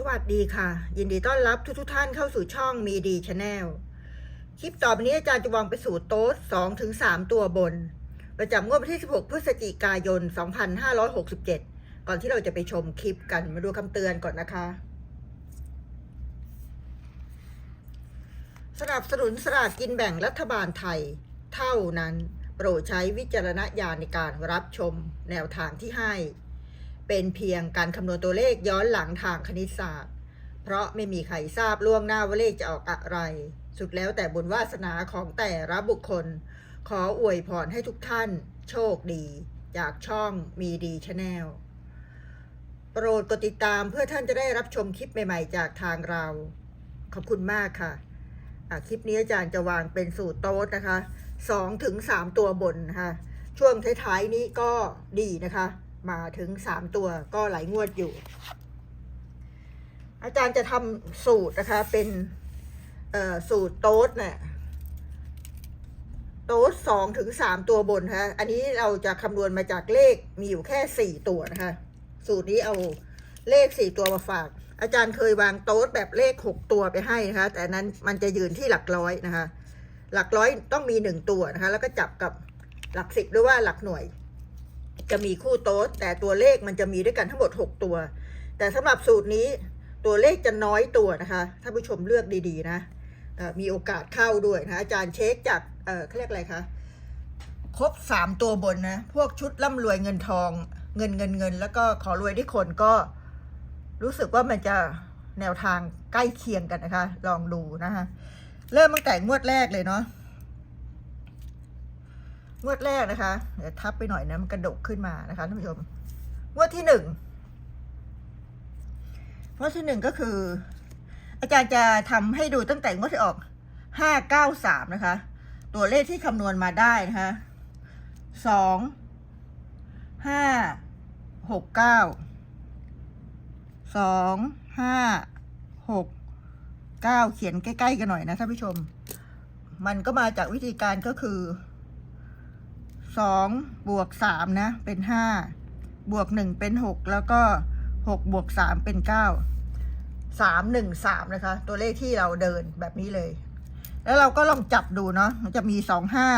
สวัสดีค่ะ ยินดีต้อนรับทุกทุกท่านเข้าสู่ช่องมีดีชาแนลคลิปต่อไปนี้อาจารย์จะวางไปสู่โต๊ด2ถึง3ตัวบน ประจำงวดวันที่ 16 พฤศจิกายน 2567 ก่อนที่เราจะไปชมคลิปกันมาดูคำเตือนก่อนนะคะ สนับสนุนสลากกินแบ่งรัฐบาลไทย เท่านั้น โปรดใช้วิจารณญาณในการรับชมแนวทางที่ให้ เป็นเพียงการคำนวณตัวเลขย้อนหลังทางคณิตศาสตร์ เพราะไม่มีใครทราบล่วงหน้าว่าเลขจะออกอะไร สุดแล้วแต่บุญวาสนาของแต่ละบุคคล ขออวยพรให้ทุกท่าน โชคดี จากช่องมีดีชาแนลโปรดกดติดตามเพื่อท่านจะได้รับชมคลิปใหม่ๆ จากทางเรา ขอบคุณมากค่ะะคลิปนี้อาจารย์จะวางเป็นสูตรโต๊ดนะคะสองถึงสามตัวบนนะคะช่วงท้ายๆนี้ก็ดีนะคะ มาถึงสามตัวก็หลายงวดอยู่ อาจารย์จะทำสูตรนะคะ เป็นสูตรโต๊ดเนี่ยโต๊ดสองถึงสามตัวบนนะคะอันนี้เราจะคำนวณมาจากเลขมีอยู่แค่สี่ตัวนะคะสูตรนี้เอาเลขสี่ตัวมาฝาก อาจารย์เคยวางโต๊ดแบบเลขหกตัวไปให้นะคะ แต่นั้นมันจะยืนที่หลักร้อยนะคะ หลักร้อยต้องมีหนึ่งตัวนะคะ แล้วก็จับกับหลักสิบหรือว่าหลักหน่วย จะมีคู่โต๊ดแต่ตัวเลขมันจะมีด้วยกันทั้งหมด 6 ตัว แต่สำหรับสูตรนี้ตัวเลขจะน้อยตัวนะคะท่านผู้ชมเลือกดีๆนะมีโอกาสเข้าด้วยนะอาจารย์เช็คจากเอ่อเขาเรียกอะไรคะครบ 3 ตัวบนนะ พวกชุดร่ำรวยเงินทองเงินเงินเงิน แล้วก็ขอรวยที่คนก็รู้สึกว่ามันจะแนวทางใกล้เคียงกันนะคะ ลองดูนะคะ เริ่มตั้งแต่งวดแรกเลยเนาะ งวดแรกนะคะเดี๋ยวทับไปหน่อยนะมันกระดกขึ้นมานะคะท่านผู้ชมงวดที่หนึ่งงวดที่หนึ่งก็คือ อาจารย์จะทำให้ดูตั้งแต่งวดที่ออกห้าเก้าสามนะคะ ตัวเลขที่คำนวณมาได้นะคะสองห้าหกเก้าสองห้าหกเก้าเขียนใกล้ ๆ กันหน่อยนะท่านผู้ชม มันก็มาจากวิธีการก็คือ สองบวกสามนะ เป็นห้าบวกหนึ่งเป็นหกแล้วก็หกบวกสามเป็นเก้าสามหนึ่งสามนะคะ ตัวเลขที่เราเดินแบบนี้เลย แล้วเราก็ลองจับดูเนาะมันจะมีสองห้า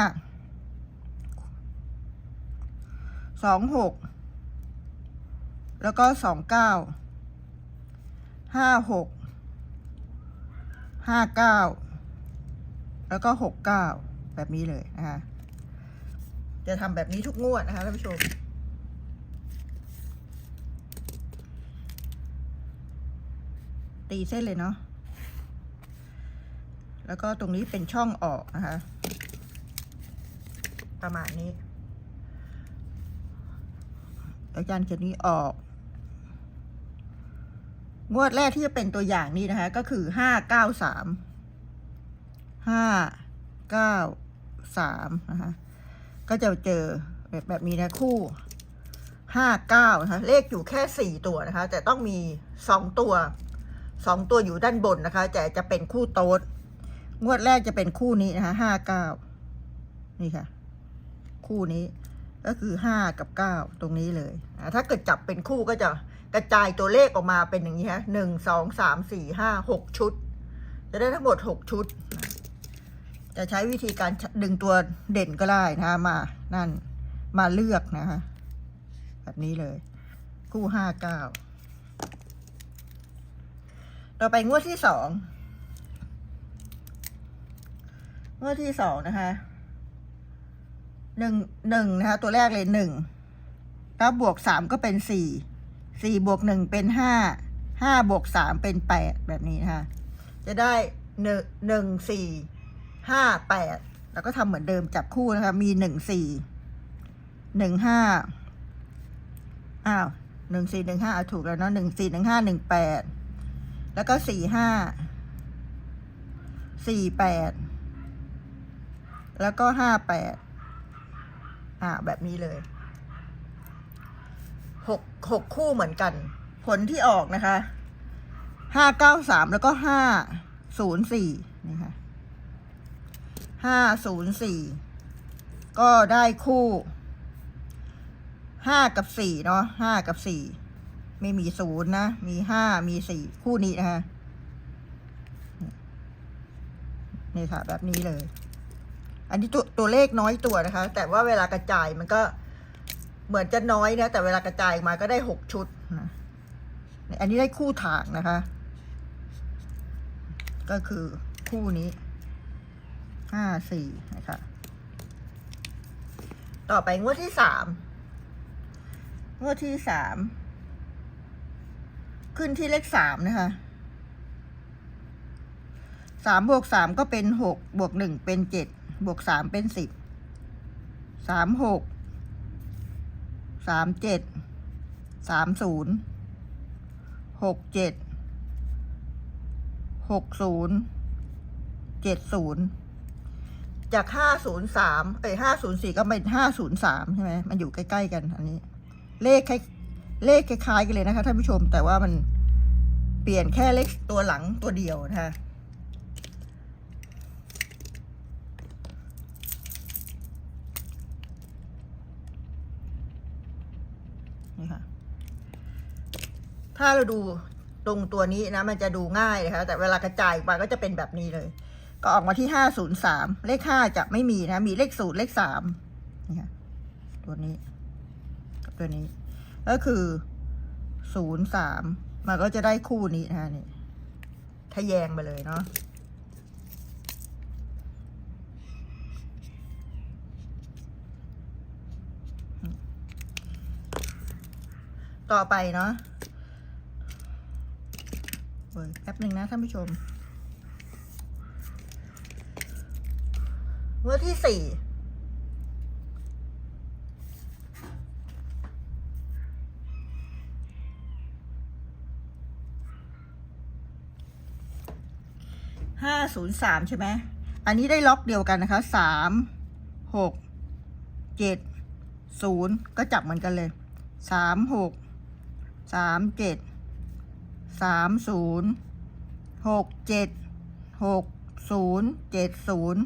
สองหกแล้วก็สองเก้าห้าหกห้าเก้าแล้วก็หกเก้าแบบนี้เลยนะคะ จะทำแบบนี้ทุกงวดนะคะท่านผู้ชม ตีเส้นเลยเนาะแล้วก็ตรงนี้เป็นช่องออกนะคะ ประมาณนี้ อาจารย์เขียนนี้ออก งวดแรกที่จะเป็นตัวอย่างนี้นะคะ ก็คือห้าเก้าสามห้าเก้าสามนะคะ ก็จะเจอแบบแบบนี้นะคู่ห้าเก้านะคะเลขอยู่แค่สี่ตัวนะคะ แต่ต้องมีสองตัวสองตัวอยู่ด้านบนนะคะ แต่จะเป็นคู่โต๊ดงวดแรกจะเป็นคู่นี้นะคะห้าเก้านี่ค่ะ คู่นี้ก็คือห้ากับเก้าตรงนี้เลยนะถ้าเกิดจับเป็นคู่ก็จะกระจายตัวเลขออกมาเป็นอย่างนี้ฮะหนึ่งสองสามสี่ห้าหกชุด จะได้ทั้งหมดหกชุด จะใช้วิธีการดึงตัวเด่นก็ได้นะคะมา นั่น มาเลือกนะคะแบบนี้เลย คู่ห้าเก้าต่อไปงวดที่สอง งวดที่สองนะคะหนึ่งหนึ่งนะคะ ตัวแรกเลยหนึ่งแล้วบวกสามก็เป็นสี่สี่บวกหนึ่งเป็นห้าห้าบวกสามเป็นแปดแบบนี้นะคะจะได้หนึ่งหนึ่งสี่ ห้าแปดแล้วก็ทำเหมือนเดิมจับคู่นะคะ มีหนึ่งสี่หนึ่งห้าอ้าวหนึ่งสี่หนึ่งห้าถูกแล้วเนาะหนึ่งสี่หนึ่งห้าหนึ่งแปดแล้วก็สี่ห้าสี่แปดแล้วก็ห้าแปดอ่าแบบนี้เลยหกหกคู่เหมือนกัน ผลที่ออกนะคะห้าเก้าสามแล้วก็ห้าศูนย์สี่นี่ค่ะ ห้าศูนย์สี่ก็ได้คู่ห้ากับสี่เนาะห้ากับสี่ไม่มีศูนย์นะ มีห้ามีสี่คู่นี้นะคะนี่ค่ะ แบบนี้เลย อันนี้ตัวตัวเลขน้อยตัวนะคะ แต่ว่าเวลากระจายมันก็เหมือนจะน้อยนะ แต่เวลากระจายมาก็ได้หกชุดนะอันนี้ได้คู่ถางนะคะ ก็คือคู่นี้ ห้าสี่นะคะ ต่อไปงวดที่สามงวดที่สามขึ้นที่เลขสามนะคะสามบวกสามก็เป็นหกบวกหนึ่งเป็นเจ็ดบวกสามเป็นสิบสามหกสามเจ็ดสามศูนย์หกเจ็ดหกศูนย์เจ็ดศูนย์ จากห้าศูนย์สามเอ้ยห้าศูนย์สี่ก็เป็นห้าศูนย์สามใช่ไหมมันอยู่ใกล้ๆกัน อันนี้ เลขคล้ายเลขคล้ายๆกันเลยนะคะท่านผู้ชม แต่ว่ามันเปลี่ยนแค่เลขตัวหลังตัวเดียวนะคะนี่ค่ะ ถ้าเราดูตรงตัวนี้นะ มันจะดูง่ายนะคะ แต่เวลากระจายไปก็จะเป็นแบบนี้เลย ก็ออกมาที่ห้าศูนย์สามเลขห้าจะไม่มีนะ มีเลขศูนย์เลขสามนี่ค่ะตัวนี้กับตัวนี้ ก็คือศูนย์สามมันก็จะได้คู่นี้นะนี่ทะแยงไปเลยเนาะต่อไปเนาะเว้ยแป๊บหนึ่งนะท่านผู้ชม มื่อที่สี่ห้าศูนย์สามใช่ไหม อันนี้ได้ล็อกเดียวกันนะคะสามหกเจ็ดศูนย์ก็จับเหมือนกันเลยสามหกสามเจ็ดสามศูนย์หกเจ็ดหกศูนย์เจ็ดศูนย์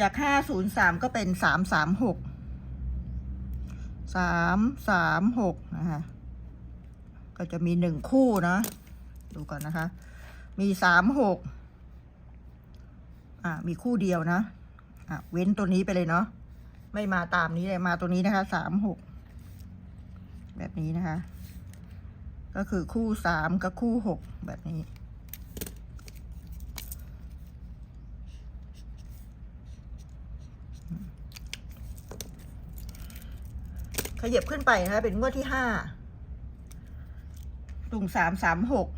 จากห้าศูนย์สามก็เป็นสามสามหกสามสามหกนะคะก็จะมีหนึ่งคู่เนะดูก่อนนะคะ มีสามหกอ่ามีคู่เดียวนะอะเว้นตัวนี้ไปเลยเนาะไม่มาตามนี้เลยมาตัวนี้นะคะสามหกแบบนี้นะคะ ก็คือคู่สามกับคู่หกแบบนี้ ขยับขึ้นไปนะคะ เป็นงวดที่ห้าตุงสามสามหก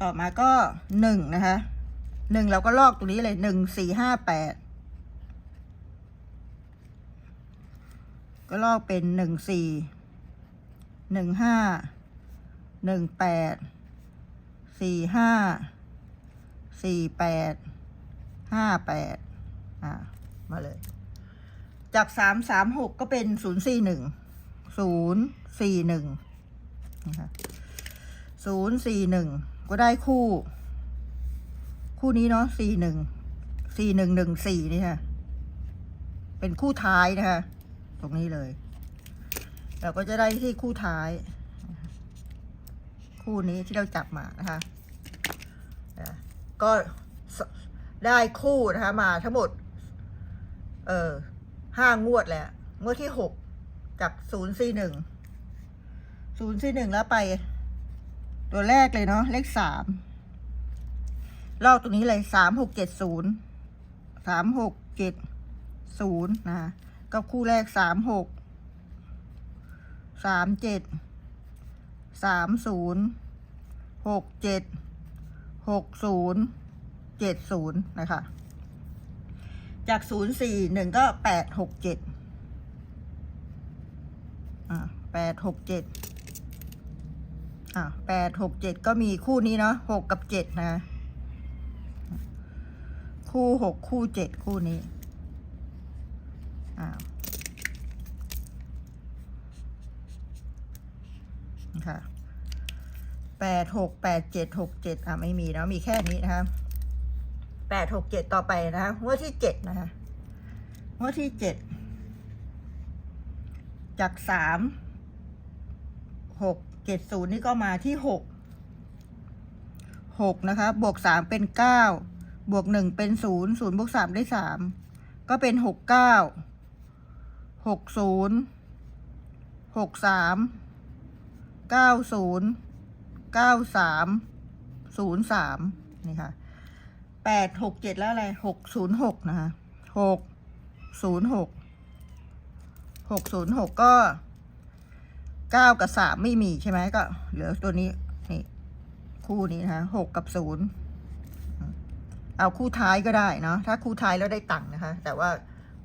ต่อมาก็หนึ่งนะคะหนึ่งเราก็ลอกตรงนี้เลยหนึ่งสี่ห้าแปดก็ลอกเป็นหนึ่งสี่หนึ่งห้าหนึ่งแปดสี่ห้าสี่แปดห้าแปดอ่ามาเลย จากสามสามหกก็เป็นศูนย์สี่หนึ่งศูนย์สี่หนึ่งนะคะศูนย์สี่หนึ่งก็ได้คู่ คู่นี้เนาะสี่หนึ่งสี่หนึ่งหนึ่งสี่นี่ค่ะ เป็นคู่ท้ายนะคะ ตรงนี้เลย เราก็จะได้ที่คู่ท้าย คู่นี้ที่เราจับมานะคะก็ได้คู่นะคะมาทั้งหมด เออ ห้างวดแหละงวดที่หกจากศูนย์สี่หนึ่งศูนย์สี่หนึ่งแล้วไป ตัวแรกเลยเนาะเลขสามลอกตรงนี้เลยสามหกเจ็ดศูนย์สามหกเจ็ดศูนย์นะคะก็คู่แรกสามหกสามเจ็ดสามศูนย์หกเจ็ดหกศูนย์เจ็ดศูนย์นะคะ จากศูนย์สี่หนึ่งก็แปดหกเจ็ดอ่าแปดหกเจ็ดอ่าแปดหกเจ็ดก็มีคู่นี้เนาะหกกับเจ็ดนะ คู่หกคู่เจ็ดคู่นี้อ่าค่ะแปดหกแปดเจ็ดหกเจ็ดอะไม่มีแล้วมีแค่นี้นะคะ แปดหกเจ็ดต่อไปนะคะงวดที่เจ็ดนะคะงวดที่เจ็ดจากสามหกเจ็ดศูนย์นี่ก็มาที่หกหกนะคะ บวกสามเป็นเก้าบวกหนึ่งเป็นศูนย์ศูนย์บวกสามได้สามก็เป็นหกเก้าหกศูนย์หกสามเก้าศูนย์เก้าสามศูนย์สามนี่ค่ะ แปดหกเจ็ดแล้วอะไรหกศูนย์หกนะคะหกศูนย์หกหกศูนย์หกก็เก้ากับสามไม่มีใช่ไหมก็เหลือตัวนี้นี่คู่นี้นะคะหกกับศูนย์เอาคู่ท้ายก็ได้เนาะถ้าคู่ท้ายแล้วได้ตังค์นะคะ แต่ว่า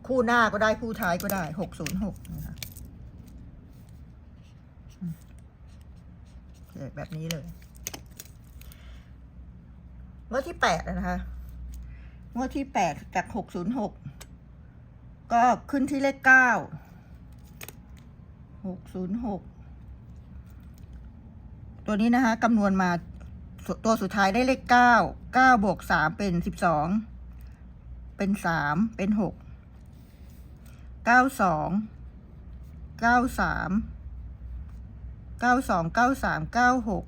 คู่หน้าก็ได้คู่ท้ายก็ได้หกศูนย์หกนะคะแบบนี้เลย งวดที่แปดนะคะ งวดที่แปดจากหกศูนย์หกก็ขึ้นที่เลขเก้าหกศูนย์หกตัวนี้นะคะคำนวณมาตัวสุดท้ายได้เลขเก้าเก้าบวกสามเป็นสิบสองเป็นสามเป็นหกเก้าสองเก้าสามเก้าสองเก้าสามเก้าหก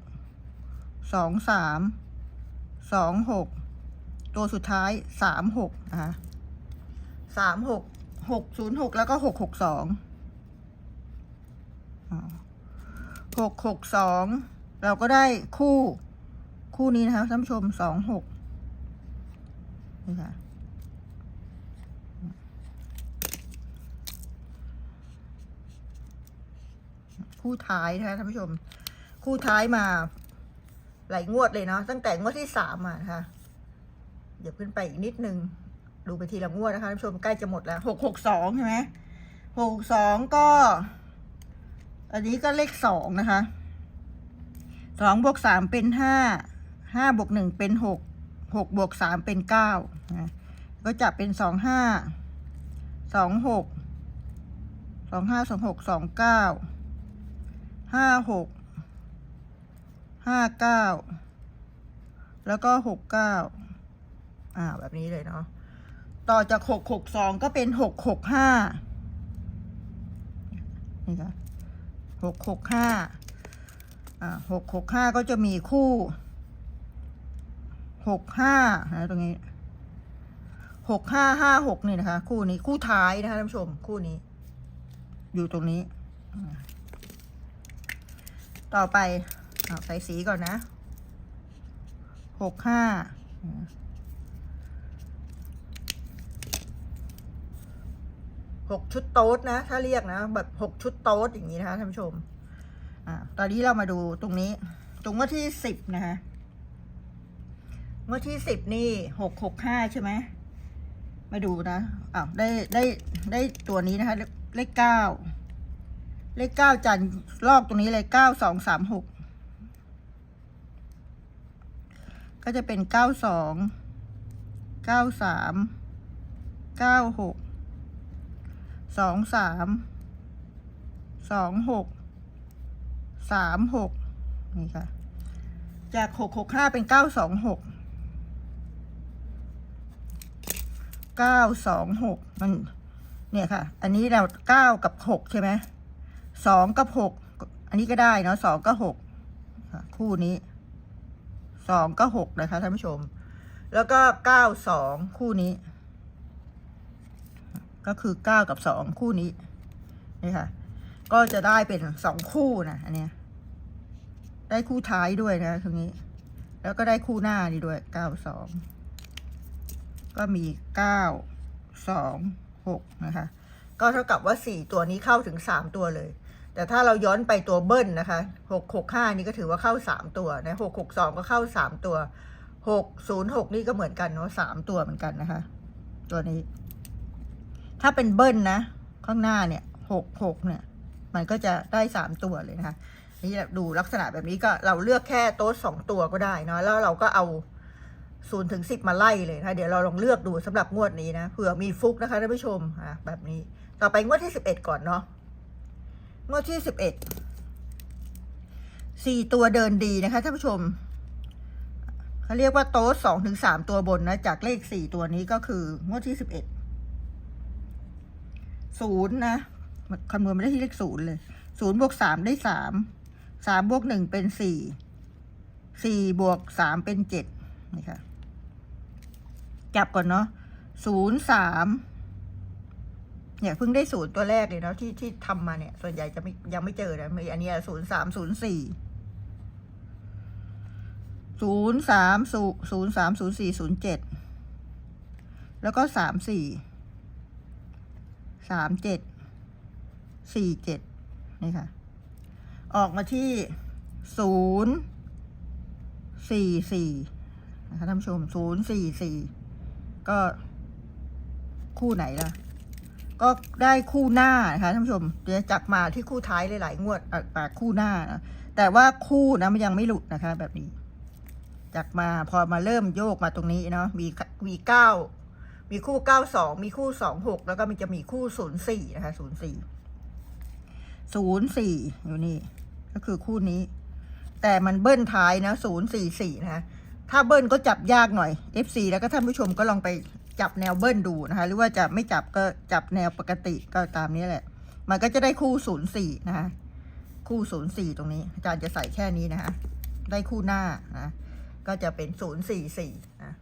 สองสาม สองหกตัวสุดท้ายสามหกนะคะสามหกหกศูนย์หกแล้วก็หกหกสองหกหกสองเราก็ได้คู่คู่นี้นะคะท่านผู้ชมสองหกนี่ค่ะคู่ท้ายนะคะท่านผู้ชม คู่ท้ายมา หลายงวดเลยเนาะตั้งแต่งวดที่สามมานะคะเดี๋ยวขึ้นไปอีกนิดนึง ดูไปทีละงวดนะคะท่านผู้ชมใกล้จะหมดแล้วหกหกสองใช่ไหมหกสองก็ อันนี้ก็เลขสองนะคะสองบวกสามเป็นห้าห้าบวกหนึ่งเป็นหกหกบวกสามเป็นเก้านะก็จะเป็นสองห้าสองหกสองห้าสองหกสองเก้าห้าหก ห้าเก้าแล้วก็หกเก้าอ่าแบบนี้เลยเนาะต่อจากหกหกสองก็เป็นหกหกห้านี่ค่ะหกหกห้าอ่าหกหกห้าก็จะมีคู่หกห้านะตรงนี้หกห้าห้าหกนี่นะคะ คู่นี้คู่ท้ายนะคะท่านผู้ชมคู่นี้ อยู่ตรงนี้ ต่อไป ใส่สีก่อนนะหกห้าหกชุดโต๊ดนะ ถ้าเรียกนะ แบบหกชุดโต๊ดอย่างนี้นะคะท่านผู้ชม อ่า ตอนนี้เรามาดูตรงนี้ ตรงว่าที่สิบนะคะงวดที่สิบนี่หกหกห้าใช่ไหมมาดูนะอ้าวได้ได้ได้ตัวนี้นะคะ เลขเก้าเลขเก้าจันลอกตรงนี้เลยเก้าสองสามหก ก็จะเป็นเก้าสองเก้าสามเก้าหกสองสามสองหกสามหกนี่ค่ะ จากหกหกห้าเป็นเก้าสองหกเก้าสองหกมันเนี่ยค่ะ อันนี้เราเก้ากับหกใช่ไหมสองกับหกอันนี้ก็ได้เนาะสองกับหกคู่นี้ สองก็หกนะคะท่านผู้ชม แล้วก็เก้าสองคู่นี้ ก็คือเก้ากับสองคู่นี้นี่ค่ะ ก็จะได้เป็นสองคู่นะอันเนี้ยได้คู่ท้ายด้วยนะตรงนี้ แล้วก็ได้คู่หน้านี่ด้วยเก้าสองก็มีเก้าสองหกนะคะ ก็เท่ากับว่าสี่ตัวนี้เข้าถึงสามตัวเลย แต่ถ้าเราย้อนไปตัวเบิ้ลนะคะหกหกห้านี่ก็ถือว่าเข้าสามตัวนะหกหกสองก็เข้าสามตัวหกศูนย์หกนี่ก็เหมือนกันเนาะสามตัวเหมือนกันนะคะ ตัวนี้ ถ้าเป็นเบิ้ลนะ ข้างหน้าเนี่ยหกหกเนี่ย มันก็จะได้สามตัวเลยนะคะนี่ดูลักษณะแบบนี้ก็เราเลือกแค่โต๊ะสองตัวก็ได้เนาะแล้วเราก็เอาศูนย์ถึงสิบมาไล่เลยนะะเดี๋ยวเราลองเลือกดูสำหรับงวดนี้นะเผื่อมีฟุกนะคะท่านผู้ชมอะแบบนี้ต่อไปงวดที่สิบเอ็ดก่อนเนาะ งวดที่สิบเอ็ดสี่ตัวเดินดีนะคะท่านผู้ชมเขาเรียกว่าโต๊ะสองถึงสามตัวบนนะ จากเลขสี่ตัวนี้ก็คืองวดที่สิบเอ็ดศูนย์นะคำนวณไม่ได้ที่เลขศูนย์เลยศูนย์บวกสามได้สามสามบวกหนึ่งเป็นสี่สี่บวกสามเป็นเจ็ดนี่ค่ะ จับก่อนเนาะศูนย์สาม เนี่ยเพิ่งได้ศูนย์ตัวแรกเลยเนาะที่ที่ทำมาเนี่ย ส่วนใหญ่จะไม่ยังไม่เจอนะมีอันนี้ศูนย์สามศูนย์สี่ศูนย์สามศูนย์สามศูนย์สี่ศูนย์เจ็ดแล้วก็สามสี่สามเจ็ดสี่เจ็ดนี่ค่ะ ออกมาที่ศูนย์สี่สี่นะคะท่านผู้ชมศูนย์สี่สี่ก็คู่ไหนล่ะ ก็ได้คู่หน้านะคะท่านผู้ชมเดี๋ยวจักมาที่คู่ท้ายหลายๆงวดอะอะคู่หน้านะแต่ว่าคู่นะมันยังไม่หลุดนะคะ แบบนี้ จักมาพอมาเริ่มโยกมาตรงนี้เนาะมีมีเก้ามีคู่เก้าสองมีคู่สองหกแล้วก็มันจะมีคู่ศูนย์สี่นะคะศูนย์สี่ศูนย์สี่อยู่นี่ ก็คือคู่นี้ แต่มันเบิ้ลท้ายนะศูนย์สี่สี่นะคะถ้าเบิ้ลก็จับยากหน่อย FC แล้วก็ท่านผู้ชมก็ลองไป จับแนวเบิ้ลดูนะคะ หรือว่าจะไม่จับก็จับแนวปกติก็ตามนี้แหละ มันก็จะได้คู่ศูนย์สี่นะคะ คู่ศูนย์สี่ตรงนี้ อาจารย์จะใส่แค่นี้นะคะ ได้คู่หน้านะก็จะเป็นศูนย์สี่สี่นะ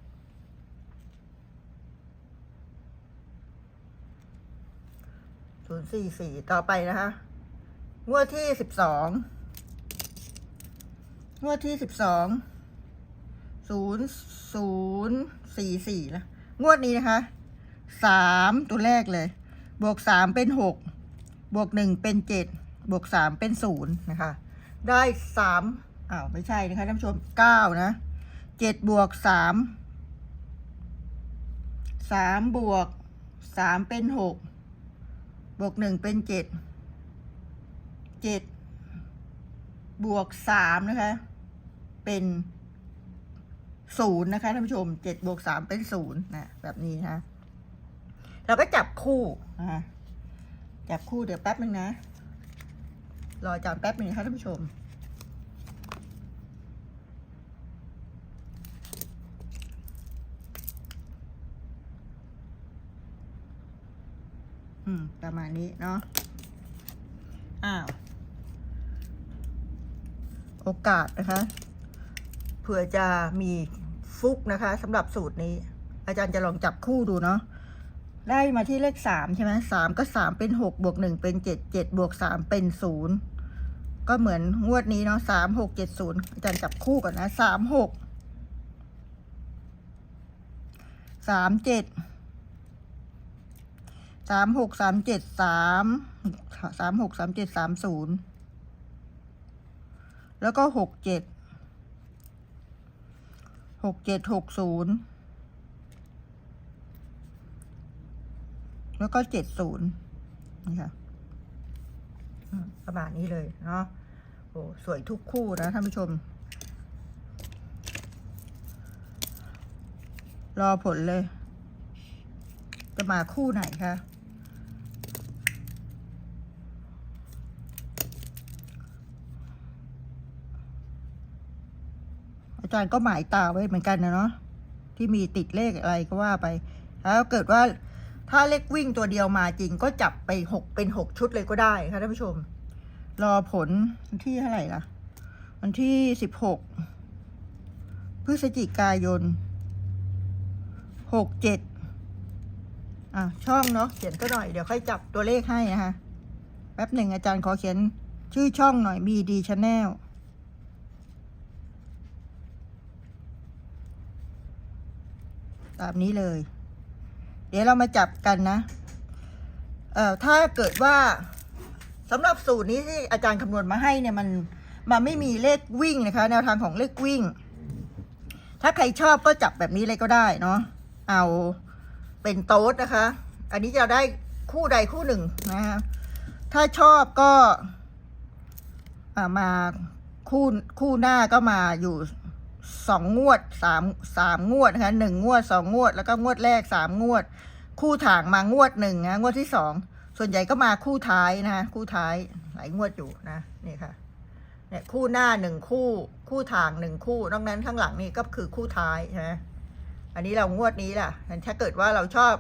ศูนย์สี่สี่ต่อไปนะคะงวดที่สิบสองงวดที่สิบสองศูนย์ศูนย์สี่สี่ละ งวดนี้นะคะสามตัวแรกเลย บวกสามเป็นหกบวกหนึ่งเป็นเจ็ดบวกสามเป็นศูนย์นะคะ ได้สามอ้าวไม่ใช่นะคะท่านผู้ชมเก้านะเจ็ดบวกสามสามบวกสามเป็นหกบวกหนึ่งเป็นเจ็ดเจ็ดบวกสามนะคะ เป็น ศูนย์นะคะท่านผู้ชมเจ็ดบวกสามเป็นศูนย์นะแบบนี้นะเราก็จับคู่นะจับคู่เดี๋ยวแป๊บนึงนะ รอจารย์แป๊บนึงนะคะท่านผู้ชม อืม ประมาณนี้เนาะ อ้าว โอกาสนะคะ เผื่อจะมี ฟุกนะคะสำหรับสูตรนี้ อาจารย์จะลองจับคู่ดูเนาะได้มาที่เลขสามใช่ไหมสามก็สามเป็นหกบวกหนึ่งเป็นเจ็ดเจ็ดบวกสามเป็นศูนย์ก็เหมือนงวดนี้เนาะสามหกเจ็ดศูนย์อาจารย์จับคู่ก่อนนะสามหกสามเจ็ดสามหกสามเจ็ดสามสามหกสามเจ็ดสามศูนย์แล้วก็หกเจ็ด หกเจ็ดหกศูนย์แล้วก็เจ็ดศูนย์นี่ค่ะประมาณนี้เลยเนาะโอ้สวยทุกคู่นะท่านผู้ชม รอผลเลย จะมาคู่ไหนคะ จารย์ก็หมายตาไว้เหมือนกันนะเนาะที่มีติดเลขอะไรก็ว่าไป แล้วเกิดว่าถ้าเลขวิ่งตัวเดียวมาจริงก็จับไปหกเป็นหกชุดเลยก็ได้ค่ะท่านผู้ชม รอผลวันที่เท่าไหร่ล่ะ วันที่สิบหกพฤศจิกายนหกเจ็ดอะช่องเนาะเขียนก็หน่อยเดี๋ยวค่อยจับตัวเลขให้นะคะแป๊บหนึ่งอาจารย์ขอเขียนชื่อช่องหน่อยมีดีชาแนล ตามนี้เลย เดี๋ยวเรามาจับกันนะ เอ่อถ้าเกิดว่าสำหรับสูตรนี้ที่อาจารย์คำนวณมาให้เนี่ยมันมันไม่มีเลขวิ่งนะคะ แนวทางของเลขวิ่ง ถ้าใครชอบก็จับแบบนี้เลยก็ได้เนาะเอาเป็นโต๊ดนะคะ อันนี้จะได้คู่ใดคู่หนึ่งนะคะถ้าชอบก็ามาคู่คู่หน้าก็มาอยู่ สองงวดสามสามงวดนะคะหนึ่งงวดสองงวด แล้วก็งวดแรกสามงวด คู่ถ่างมางวดหนึ่งนะงวดที่สองส่วนใหญ่ก็มาคู่ท้ายนะคะคู่ท้ายหลายงวดอยู่นะนี่ค่ะเนี่ยคู่หน้าหนึ่งคู่ คู่ทางหนึ่งคู่นอกนั้นข้างหลังนี่ก็คือคู่ท้ายใช่ไหมอันนี้เรางวดนี้ล่ะถ้าเกิดว่าเราชอบ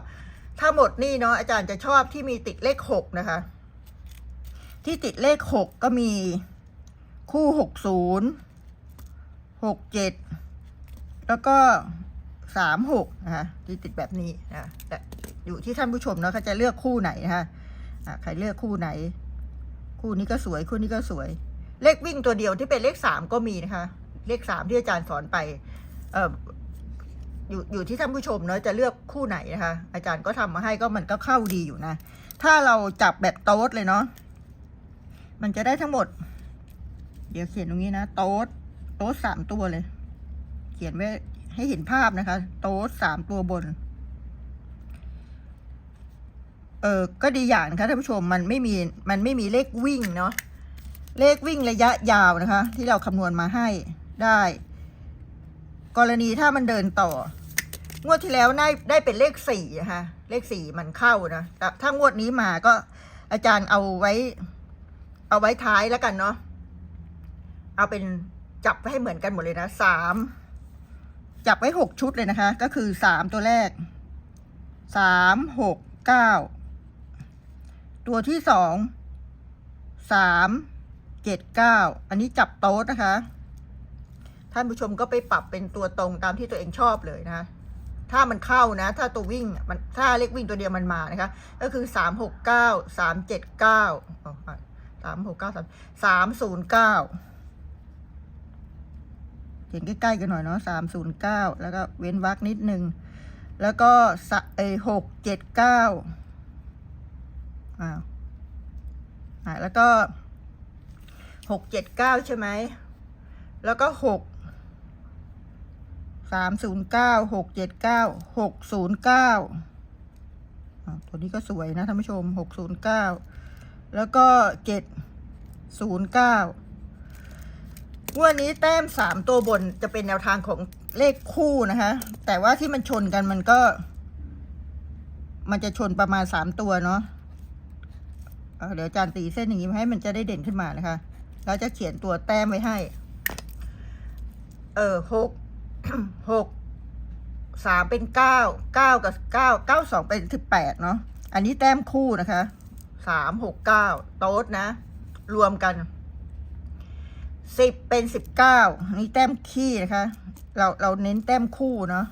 ถ้าหมดนี่เนาะอาจารย์จะชอบที่มีติดเลขหกนะคะ ที่ติดเลขหกก็มีคู่หกศูนย์ หกเจ็ดแล้วก็สามหกนะคะที่ติดแบบนี้นะแต่อยู่ที่ท่านผู้ชมเนาะเขาจะเลือกคู่ไหนนะคะใครเลือกคู่ไหน คู่นี้ก็สวย คู่นี้ก็สวย เลขวิ่งตัวเดียวที่เป็นเลขสามก็มีนะคะ เลขสามที่อาจารย์สอนไป เอออยู่อยู่ที่ท่านผู้ชมเนาะจะเลือกคู่ไหนนะคะ อาจารย์ก็ทำมาให้ก็มันก็เข้าดีอยู่นะ ถ้าเราจับแบบโต๊ดเลยเนาะมันจะได้ทั้งหมด เดี๋ยวเขียนตรงนี้นะ โต๊ด โต๊ดสามตัวเลย เขียนไว้ให้เห็นภาพนะคะ โต๊ดสามตัวบน เออก็ดีอย่างนะคะท่านผู้ชมมันไม่มีมันไม่มีเลขวิ่งเนาะเลขวิ่งระยะยาวนะคะ ที่เราคำนวณมาให้ได้ กรณีถ้ามันเดินต่อ งวดที่แล้วได้ได้เป็นเลขสี่นะคะเลขสี่มันเข้านะแต่ถ้างวดนี้มาก็อาจารย์เอาไว้ เอาไว้ท้ายแล้วกันเนาะเอาเป็น จับไว้ให้เหมือนกันหมดเลยนะสามจับไว้หกชุดเลยนะคะ ก็คือสามตัวแรกสามหกเก้าตัวที่สองสามเจ็ดเก้าอันนี้จับโต๊ดนะคะ ท่านผู้ชมก็ไปปรับเป็นตัวตรงตามที่ตัวเองชอบเลยนะคะถ้ามันเข้านะ ถ้าตัววิ่งมันถ้าเลขวิ่งตัวเดียวมันมานะคะ ก็คือสามหกเก้าสามเจ็ดเก้าสามหกเก้าสามสามศูนย์เก้า เขียนใกล้ๆกันหน่อยเนาะสามศูนย์เก้าแล้วก็เว้นวรรคนิดนึง แล้วก็สะเอหกเจ็ดเก้าอ้าวอ่าแล้วก็หกเจ็ดเก้าใช่ไหม แล้วก็หกสามศูนย์เก้าหกเจ็ดเก้าหกศูนย์เก้าตัวนี้ก็สวยนะท่านผู้ชมหกศูนย์เก้าแล้วก็เจ็ดศูนย์เก้า วันนี้แต้มสามตัวบนจะเป็นแนวทางของเลขคู่นะคะแต่ว่าที่มันชนกันมันก็ มันจะชนประมาณสามตัวเนาะเอ่อเดี๋ยวอาจารย์ตีเส้นอย่างนี้ให้มันจะได้เด่นขึ้นมานะคะ แล้วจะเขียนตัวแต้มไว้ให้ เออหกหกสามเป็นเก้าเก้ากับเก้าเก้าสองเป็นสิบแปดเนาะอันนี้แต้มคู่นะคะสามหกเก้าโต๊ดนะ รวมกัน สิบเป็นสิบเก้านี่แต้มขี้นะคะ เราเราเน้นแต้มคู่เนาะ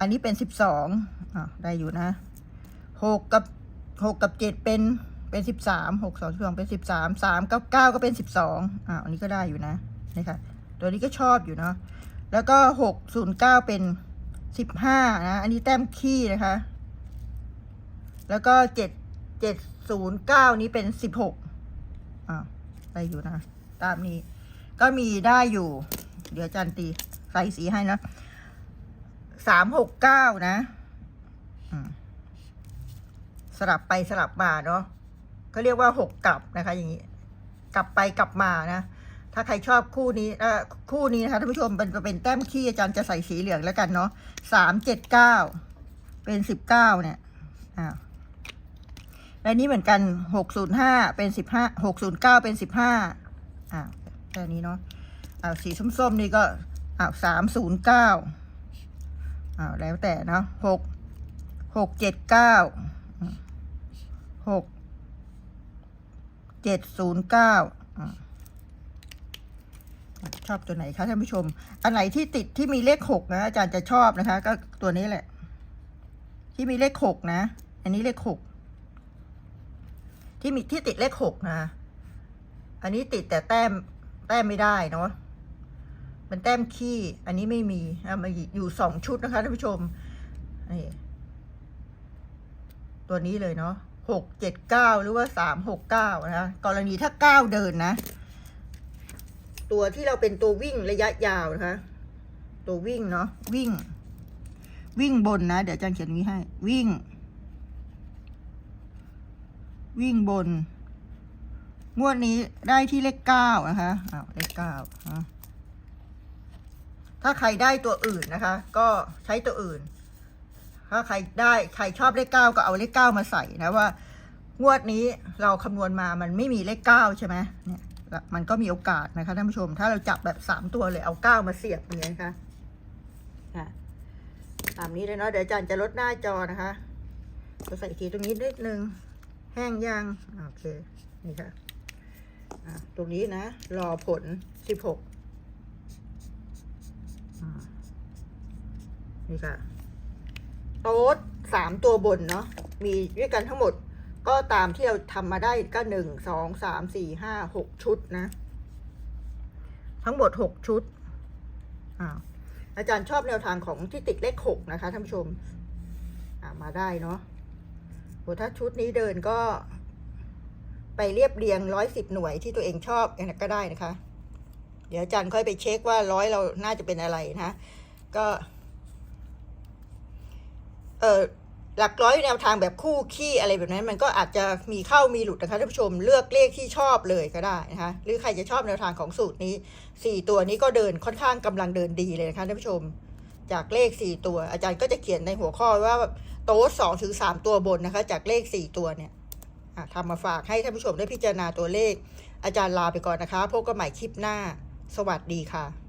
อันนี้เป็นสิบสองอ่าได้อยู่นะหกกับหกกับเจ็ดเป็นเป็นสิบสามหกสองสองเป็นสิบสามสามกับเก้าก็เป็นสิบสองอ่าอันนี้ก็ได้อยู่นะนี่ค่ะ ตัวนี้ก็ชอบอยู่เนาะ แล้วก็หกศูนย์เก้าเป็นสิบห้านะ อันนี้แต้มขี้นะคะ แล้วก็เจ็ดเจ็ดศูนย์เก้านี้เป็นสิบหกอ่าได้อยู่นะ ตามนี้ ก็มีได้อยู่ เดี๋ยวอาจันตีใส่สีให้นะสามหกเก้านะสลับไปสลับมาเนาะก็เรียกว่าหกกลับนะคะ อย่างนี้ กลับไปกลับมานะถ้าใครชอบคู่นี้คู่นี้นะคะท่านผู้ชมเป็นเป็นแต้มขี้อาจารย์จะใส่สีเหลืองแล้วกันเนาะสามเจ็ดเก้าเป็นสิบเก้าเนี่ยอ่าและนี้เหมือนกันหกศูนย์ห้าเป็นสิบห้าหกศูนย์เก้าเป็นสิบห้าอ่า แค่นี้เนาะอ่าสีส้มๆนี่ก็อ่าสามศูนย์เก้าอ่าแล้วแต่เนาะหกหกเจ็ดเก้าหกเจ็ดศูนย์เก้าชอบตัวไหนคะท่านผู้ชม อันไหนที่ติดที่มีเลขหกนะอาจารย์จะชอบนะคะ ก็ตัวนี้แหละ ที่มีเลขหกนะ อันนี้เลขหกที่มีที่ติดเลขหกนะ อันนี้ติดแต่แต้ม แต้มไม่ได้เนาะมันแต้มขี้ อันนี้ไม่มีเอามาอยู่สองชุดนะคะท่านผู้ชมนี่ตัวนี้เลยเนาะหกเจ็ดเก้าหรือว่าสามหกเก้านะคะกรณีถ้าเก้าเดินนะ ตัวที่เราเป็นตัววิ่งระยะยาวนะคะ ตัววิ่งเนาะวิ่ง วิ่งบนนะ เดี๋ยวอาจารย์เขียนนี้ให้ วิ่ง วิ่งบน งวดนี้ได้ที่เลขเก้านะคะอ้าวเลขเก้าถ้าใครได้ตัวอื่นนะคะ ก็ใช้ตัวอื่น ถ้าใครได้ใครชอบเลขเก้าก็เอาเลขเก้ามาใส่นะว่างวดนี้เราคำนวณมามันไม่มีเลขเก้าใช่ไหมเนี่ยมันก็มีโอกาสนะคะท่านผู้ชม ถ้าเราจับแบบสามตัวเลยเอาเก้ามาเสียบอย่างเงี้ยนะคะค่ะตามนี้เลยเนาะเดี๋ยวอาจารย์จะลดหน้าจอนะคะจะใส่ทีตรงนี้นิดนึง แห้งยัง โอเค นี่คะ่ะ ตรงนี้นะ รอผลสิบหกนี่ค่ะ โต๊ดสามตัวบนเนาะ มีด้วยกันทั้งหมด ก็ตามที่เราทำมาได้ก็หนึ่งสองสามสี่ห้าหกชุดนะ ทั้งหมดหกชุด อ่าอาจารย์ชอบแนวทางของที่ติดเลขหกนะคะท่านผู้ชม มาได้เนาะโหถ้าชุดนี้เดินก็ ไปเรียบเรียงร้อยสิบหน่วยที่ตัวเองชอบอันนั้นก็ได้นะคะ เดี๋ยวอาจารย์ค่อยไปเช็คว่าร้อยเราน่าจะเป็นอะไรนะ ก็เออหลักร้อยแนวทางแบบคู่ขี้อะไรแบบนั้นมันก็อาจจะมีเข้ามีหลุดนะคะท่านผู้ชมเลือกเลขที่ชอบเลยก็ได้นะคะหรือใครจะชอบแนวทางของสูตรนี้สี่ตัวนี้ก็เดินค่อนข้างกำลังเดินดีเลยนะคะท่านผู้ชม จากเลขสี่ตัว อาจารย์ก็จะเขียนในหัวข้อว่าโต๊ดสองถึงสามตัวบนนะคะ จากเลขสี่ตัวเนี่ย ทำมาฝากให้ท่านผู้ชมได้พิจารณาตัวเลข อาจารย์ลาไปก่อนนะคะ พบกันใหม่คลิปหน้า สวัสดีค่ะ